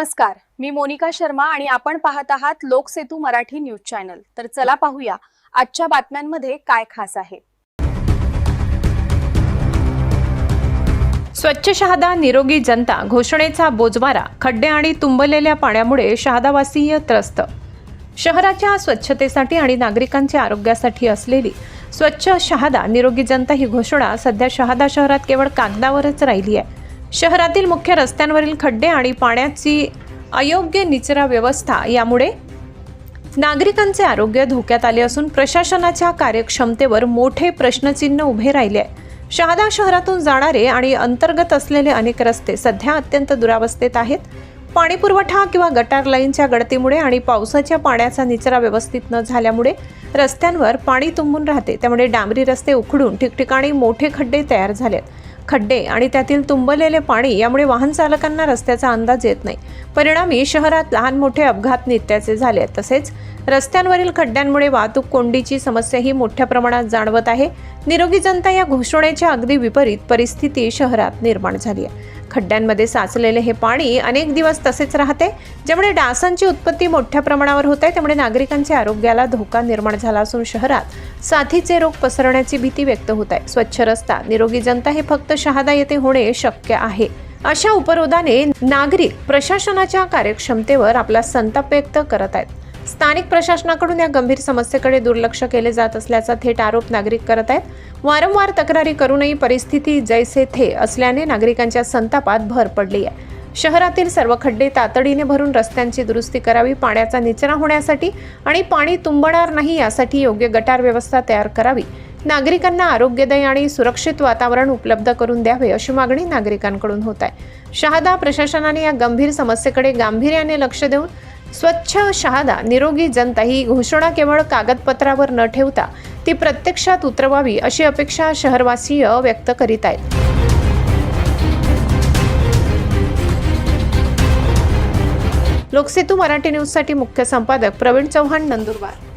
नमस्कार मी मोनिका शर्मा आणि आपण पाहत आहात लोकसेतू मराठी न्यूज चॅनल. तर चला पाहूया आजच्या बातम्यांमध्ये काय खास आहे. स्वच्छ शहादा निरोगी जनता घोषणेचा बोजवारा खड्डे आणि तुंबलेल्या पाण्यामुळे शहादावासीय त्रस्त. शहराच्या स्वच्छतेसाठी आणि नागरिकांच्या आरोग्यासाठी असलेली स्वच्छ शहादा निरोगी जनता ही घोषणा सध्या शहादा शहरात केवळ कागदावरच राहिली आहे. शहरातील मुख्य रस्त्यांवरील खड्डे आणि पाण्याची अयोग्य निचरा व्यवस्था यामुळे नागरिकांचे आरोग्य धोक्यात आले असून प्रशासनाच्या कार्यक्षमतेवर मोठे प्रश्नचिन्ह उभे राहिले आहे. शहादा शहरातून जाणारे आणि अंतर्गत असलेले अनेक रस्ते सध्या अत्यंत दुरावस्थेत आहेत. पाणीपुरवठा किंवा गटार लाईनच्या गळतीमुळे आणि पावसाच्या पाण्याचा निचरा व्यवस्थित न झाल्यामुळे रस्त्यांवर पाणी तुंबून राहते. त्यामुळे डांबरी रस्ते उखडून ठिकठिकाणी मोठे खड्डे तयार झालेत. खड्डे आणि त्यातील तुंबलेले पाणी यामुळे वाहन चालकांना रस्त्याचा अंदाज येत नाही. परिणामी शहरात लहान मोठे अपघात नित्याचे झाले तसेच रस्त्यांवरील खड्ड्यांमुळे वाहतूक कोंडीची समस्याही मोठ्या प्रमाणात जाणवत आहे. निरोगी जनता या घोषणेच्या अगदी विपरीत परिस्थिती शहरात निर्माण झाली आहे. खड्ड्यांमध्ये साचलेले हे पाणी अनेक दिवस तसेच राहते. ज्यामुळे डासांची उत्पत्ती मोठ्या प्रमाणावर होत आहे त्यामुळे नागरिकांच्या आरोग्याला धोका निर्माण झाला असून शहरात साथीचे रोग पसरण्याची भीती व्यक्त होत आहे. स्वच्छ रस्ता निरोगी जनता हे फक्त शहादा येथे होणे शक्य आहे. अशा उपरोधाने नागरिक प्रशासनाच्या कार्यक्षमतेवर आपला संताप व्यक्त करत आहेत. स्थानिक प्रशासनाकडून या गंभीर समस्येकडे दुर्लक्ष केले जात असल्याचा थेट आरोप नागरिक करत आहेत. वारंवार तक्रारी करूनही परिस्थिती जैसे थे असल्याने नागरिकांच्या संतापात भर पडली आहे. शहरातील सर्व खड्डे तातडीने भरून रस्त्यांची दुरुस्ती करावी पाण्याचा निचरा होण्यासाठी आणि पाणी तुंबणार नाही यासाठी योग्य गटार व्यवस्था तयार करावी. नागरिकांना आरोग्यदायी आणि सुरक्षित वातावरण उपलब्ध करून द्यावे अशी मागणी नागरिकांकडून होत आहे. शहादा प्रशासनाने या गंभीर समस्येकडे गांभीर्याने लक्ष देऊन स्वच्छ शहादा निरोगी जनता ही घोषणा केवळ कागदपत्रावर न ठेवता ती प्रत्यक्षात उतरवावी अशी अपेक्षा शहरवासीय व्यक्त करीत आहेत. लोकसेतू मराठी न्यूजसाठी मुख्य संपादक प्रवीण चव्हाण नंदुरबार.